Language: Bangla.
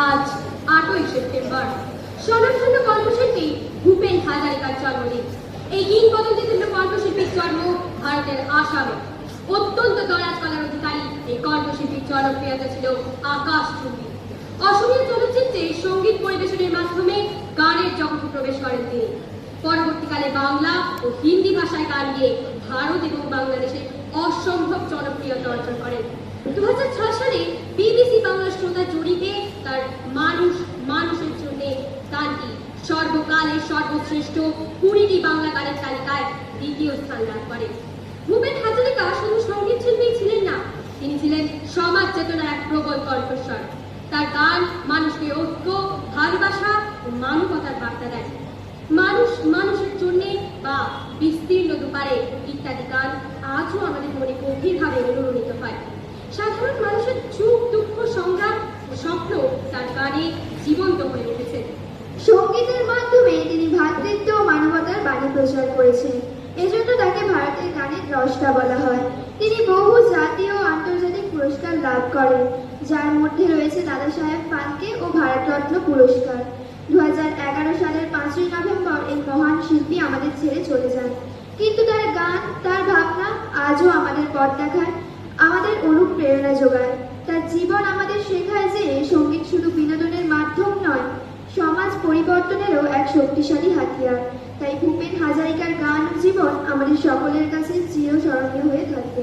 আজ আটই সেপ্টেম্বর। স্বনামধন্য কর্মশিল্পী ভূপেন হাজারিকার জন্মদিন। এই কিংবদন্তি তুল্য কর্মশিল্পীর জন্ম ভারতের আসামে। অত্যন্ত দরাজ কলার অধিকারী এই কর্মশিল্পীর জনপ্রিয়তা ছিল আকাশ চুম্বী অসমীয়া চলচ্চিত্রে সংগীত পরিবেশনের মাধ্যমে গানের জগতে প্রবেশ করেন তিনি। পরবর্তীকালে বাংলা ও হিন্দি ভাষায় গান গিয়ে ভারত এবং বাংলাদেশে অসম্ভব জনপ্রিয়তা অর্জন করেন। দু হাজার ছয় সালে বিবিসি বাংলা শ্রোতা জরিপে তার মানুষ, মানুষের জন্য গানটি সর্বকালের সর্বশ্রেষ্ঠ কুড়িটি বাংলা গানের তালিকায় দ্বিতীয় স্থান লাভ করে। ভূপেন হাজারিকা শুধু সংগীত শিল্পী ছিলেন না, তিনি ছিলেন সমাজ চেতনার এক প্রবল কণ্ঠস্বর। তার গান মানুষকে ঐক্য, ভালোবাসা ও মানবতার বার্তা দেয়। মানুষ মানুষের জন্যে বা বিস্তীর্ণ দুপারে ইত্যাদি গান আজও আমাদের মনে গভীরভাবে অনুরণিত হয়। সাধারণ মানুষের সুখ দুঃখ সংগ্রাম ও স্বপ্ন তার গানে জীবন্ত হয়ে উঠেছে সঙ্গীতের মাধ্যমে তিনি ভ্রাতৃত্ব ও মানবতার বাণী প্রচার করেছেন এজন্য তাকে ভারতের গানের দ্রষ্টা বলা হয়। তিনি বহু জাতীয় ও আন্তর্জাতিক পুরস্কার লাভ করেন, যার মধ্যে রয়েছে দাদা সাহেব ফালকে ও ভারতরত্ন পুরস্কার। দু হাজার এগারো সালের পাঁচই নভেম্বর এই মহান শিল্পী আমাদের ছেড়ে চলে যান। কিন্তু তার গান, তার ভাবনা আজও আমাদের পথ দেখায়, আমাদের অনুপ্রেরণা যোগায়। তার জীবন আমাদের শেখায় যে সংগীত শুধু বিনোদনের মাধ্যম নয় সমাজ পরিবর্তনেরও এক শক্তিশালী হাতিয়ার। তাই ভূপেন হাজারিকার গান জীবন আমাদের সকলের কাছে চিরস্মরণীয় হয়ে থাকবে।